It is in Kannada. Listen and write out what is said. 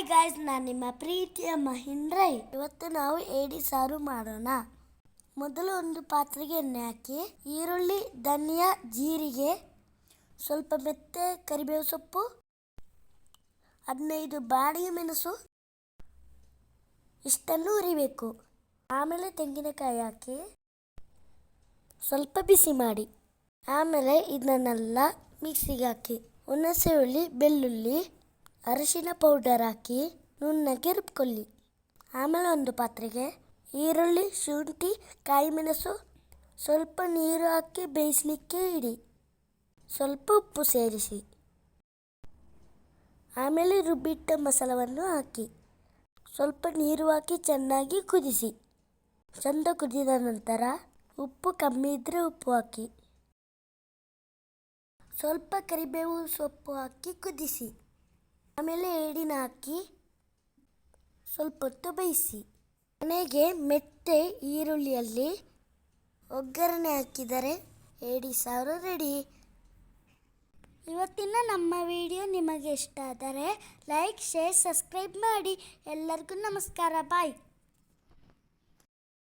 ಹಾಯ್ ಗಾಯ್ಸ್ ನಾನು ನಿಮ್ಮ ಪ್ರೀತಿಯ ಮಹೇಂದ್ರೈ. ಇವತ್ತು ನಾವು ಏಡಿ ಸಾರು ಮಾಡೋಣ. ಮೊದಲು ಒಂದು ಪಾತ್ರೆಗೆ ಎಣ್ಣೆ ಹಾಕಿ, ಈರುಳ್ಳಿ, ಧನಿಯಾ, ಜೀರಿಗೆ, ಸ್ವಲ್ಪ ಮೆತ್ತೆ, ಕರಿಬೇವು ಸೊಪ್ಪು, ಹದಿನೈದು ಬಾಡಿಗೆ ಮೆಣಸು, ಇಷ್ಟನ್ನು ಹುರಿಬೇಕು. ಆಮೇಲೆ ತೆಂಗಿನಕಾಯಿ ಹಾಕಿ ಸ್ವಲ್ಪ ಬಿಸಿ ಮಾಡಿ. ಆಮೇಲೆ ಇದನ್ನೆಲ್ಲ ಮಿಕ್ಸಿಗೆ ಹಾಕಿ, ಹುಣಸೆ ಹುಳಿ, ಬೆಳ್ಳುಳ್ಳಿ ಅರಿಶಿನ ಪೌಡರ್ ಹಾಕಿ ನುಣ್ಣಗೆ ರುಬ್ಕೊಳ್ಳಿ. ಆಮೇಲೆ ಒಂದು ಪಾತ್ರೆಗೆ ಈರುಳ್ಳಿ, ಶುಂಠಿ, ಕಾಯಿಮೆಣಸು, ಸ್ವಲ್ಪ ನೀರು ಹಾಕಿ ಬೇಯಿಸಲಿಕ್ಕೆ ಇಡಿ. ಸ್ವಲ್ಪ ಉಪ್ಪು ಸೇರಿಸಿ. ಆಮೇಲೆ ರುಬ್ಬಿಟ್ಟ ಮಸಾಲವನ್ನು ಹಾಕಿ. ಸ್ವಲ್ಪ ನೀರು ಹಾಕಿ ಚೆನ್ನಾಗಿ ಕುದಿಸಿ. ಚಂದ ಕುದಿದ ನಂತರ ಉಪ್ಪು ಕಮ್ಮಿ ಇದ್ದರೆ ಉಪ್ಪು ಹಾಕಿ. ಸ್ವಲ್ಪ ಕರಿಬೇವು ಸೊಪ್ಪು ಹಾಕಿ ಕುದಿಸಿ. ಆಮೇಲೆ ಏಡಿನ ಹಾಕಿ ಸ್ವಲ್ಪ ಹೊತ್ತು ಬೇಯಿಸಿ. ಕೊನೆಗೆ ಮೆತ್ತೆ ಈರುಳ್ಳಿಯಲ್ಲಿ ಒಗ್ಗರಣೆ ಹಾಕಿದರೆ ಏಡಿ ಸಾರು ರೆಡಿ. ಇವತ್ತಿನ ನಮ್ಮ ವಿಡಿಯೋ ನಿಮಗೆ ಇಷ್ಟ ಆದರೆ ಲೈಕ್, ಶೇರ್, ಸಬ್ಸ್ಕ್ರೈಬ್ ಮಾಡಿ. ಎಲ್ಲರಿಗೂ ನಮಸ್ಕಾರ. ಬಾಯ್.